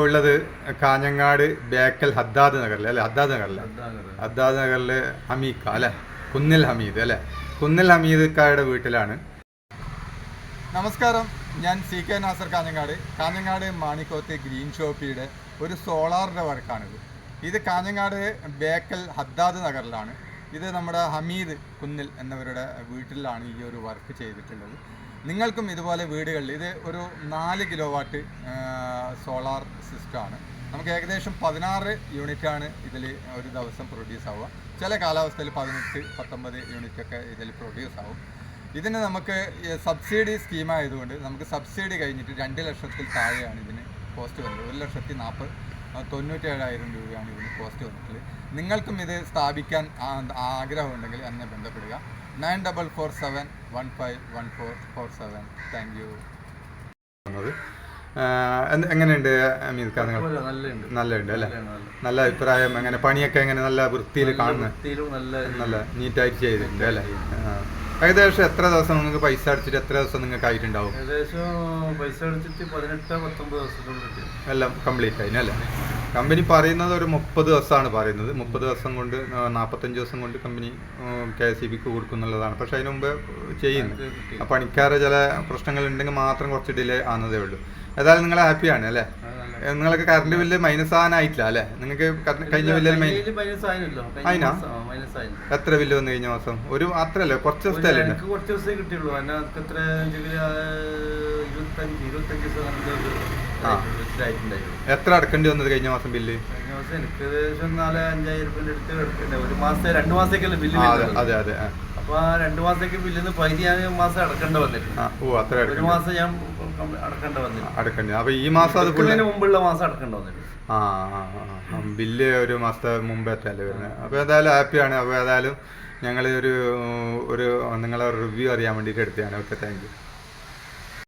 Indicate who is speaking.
Speaker 1: ഉള്ളത് കാഞ്ഞങ്ങാട് ബേക്കൽ ഹദ്ദാദ് നഗറിൽ അല്ലെ? ഹദ്ദാദ് നഗറിലെ. ഹദ്ദാദ് നഗറിലെ ഹമീക്ക അല്ലെ? കുന്നിൽ ഹമീദ് അല്ലെ? കുന്നിൽ ഹമീദ്ക്കാരുടെ വീട്ടിലാണ്. നമസ്കാരം. ഞാൻ C K Nasar Kanhangad. Kanhangad Manikoth green ഷോപ്പിയുടെ ഒരു സോളാറിന്റെ വർക്കാണിത് ഇത് കാഞ്ഞങ്ങാട് ബേക്കൽ ഹദ്ദാദ് നഗറിലാണ്. ഇത് നമ്മുടെ ഹമീദ് കുന്നിൽ എന്നവരുടെ വീട്ടിലാണ് ഈ ഒരു വർക്ക് ചെയ്തിട്ടുള്ളത്. നിങ്ങൾക്കും ഇതുപോലെ വീടുകളിൽ ഇത് ഒരു നാല് കിലോ വാട്ട് സോളാർ സിസ്റ്റമാണ് നമുക്ക് ഏകദേശം പതിനാറ് യൂണിറ്റാണ് ഇതിൽ ഒരു ദിവസം പ്രൊഡ്യൂസ് ആവുക. ചില കാലാവസ്ഥയിൽ പതിനെട്ട് പത്തൊമ്പത് യൂണിറ്റൊക്കെ ഇതിൽ പ്രൊഡ്യൂസ് ആവും. ഇതിന് നമുക്ക് സബ്സിഡി സ്കീമായതുകൊണ്ട് നമുക്ക് സബ്സിഡി കഴിഞ്ഞിട്ട് രണ്ട് ലക്ഷത്തിൽ താഴെയാണ് ഇതിന് കോസ്റ്റ് വരുന്നത്. ഒരു ലക്ഷത്തി നാൽപ്പത് തൊണ്ണൂറ്റേഴായിരം രൂപയാണ് ഇതിന് കോസ്റ്റ് വന്നിട്ടുള്ളത്. നിങ്ങൾക്കും ഇത് സ്ഥാപിക്കാൻ ആഗ്രഹമുണ്ടെങ്കിൽ എന്നെ ബന്ധപ്പെടുക. Nine double four seven one five one four four seven thank you എങ്ങനെയുണ്ട്
Speaker 2: നല്ലുണ്ട്
Speaker 1: നല്ലുണ്ട് അല്ലേ? നല്ല അഭിപ്രായം എങ്ങനെ പണിയൊക്കെ എങ്ങനെ നല്ല വൃത്തിയിൽ കാണുന്നത്?
Speaker 2: നല്ല
Speaker 1: നല്ല നീറ്റായിട്ട് ചെയ്തിട്ടുണ്ട് അല്ലേ. ഏകദേശം എത്ര ദിവസം നിങ്ങൾക്ക് പൈസ അടിച്ചിട്ട് എത്ര ദിവസം നിങ്ങൾക്ക് ആയിട്ടുണ്ടാവും?
Speaker 2: ഏകദേശം പൈസ അടിച്ചിട്ട് പതിനെട്ട് പത്തൊമ്പത് ദിവസത്തോളം കിട്ടി.
Speaker 1: എല്ലാം കംപ്ലീറ്റ് ആയിന് അല്ലേ? കമ്പനി പറയുന്നത് ഒരു മുപ്പത് ദിവസമാണ് പറയുന്നത്. മുപ്പത് ദിവസം കൊണ്ട് നാൽപ്പത്തഞ്ച് ദിവസം കൊണ്ട് കമ്പനി കെ എസ് ഇ ബിക്ക് കൊടുക്കുന്നുള്ളതാണ് പക്ഷേ അതിന് മുമ്പ് ചെയ്യുന്നു. ആ പണിക്കാരെ ചില പ്രശ്നങ്ങൾ ഉണ്ടെങ്കിൽ മാത്രം കുറച്ച് ഡിലേ ആകുന്നതേ ഉള്ളൂ. ഏതായാലും നിങ്ങൾ ഹാപ്പിയാണ് അല്ലേ? നിങ്ങൾക്ക് കറണ്ട് ബില്ല് മൈനസ് ആകാനായിട്ടില്ല അല്ലേ? നിങ്ങൾക്ക് കഴിഞ്ഞ ബില്ല് മൈനസ് ആയിനാ? എത്ര ബില്ല് വന്നു കഴിഞ്ഞ മാസം? ഒരു അത്രല്ലേ കുറച്ച് ദിവസത്തല്ലേ ഉണ്ട്
Speaker 2: എനിക്ക് കുറച്ച് ദിവസമേ കിട്ടിയുള്ളൂ. എനിക്ക് എത്ര ഇരുപത്തഞ്ച് ഇരുപത്തഞ്ച് ദിവസം
Speaker 1: എത്ര അടക്കേണ്ടി വന്നത് കഴിഞ്ഞ മാസം ബില്ല്
Speaker 2: കഴിഞ്ഞ മാസം എനിക്ക് ഏകദേശം നാല് അഞ്ചായിരം രൂപ അടുത്ത് കിടക്കണ്ടേ ഒരു മാസം രണ്ട് മാസത്തേക്കല്ലേ ബില്ല്
Speaker 1: അതെ അതെ
Speaker 2: അപ്പൊ ആ രണ്ട് മാസത്തേക്ക് ബില്ലിന്ന് പകുതി ഞാൻ മാസം അടക്കേണ്ട വന്നിട്ടുണ്ട്.
Speaker 1: ഓ അത്ര
Speaker 2: ഒരു മാസം ഞാൻ അടക്കേണ്ട വന്നിട്ടുണ്ട്
Speaker 1: അടക്കേണ്ടി അപ്പൊ ഈ മാസം അത്
Speaker 2: എടുക്കുന്നതിന് മുമ്പുള്ള മാസം അടക്കേണ്ട വന്നിട്ടുണ്ട്
Speaker 1: ആ ആ, ആ, ആ. ബില്ല് ഒരു മാസത്തെ മുമ്പേറ്റല്ലേ വരുന്നത്. അപ്പോൾ ഏതായാലും ഹാപ്പിയാണ്. അപ്പോൾ ഏതായാലും ഞങ്ങൾ ഒരു ഒരു നിങ്ങളെ റിവ്യൂ അറിയാൻ വേണ്ടിയിട്ട് എടുത്തതാണ്. Okay thank you